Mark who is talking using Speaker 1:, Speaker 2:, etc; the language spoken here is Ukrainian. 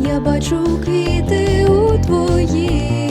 Speaker 1: Я бачу квіти у твоїх.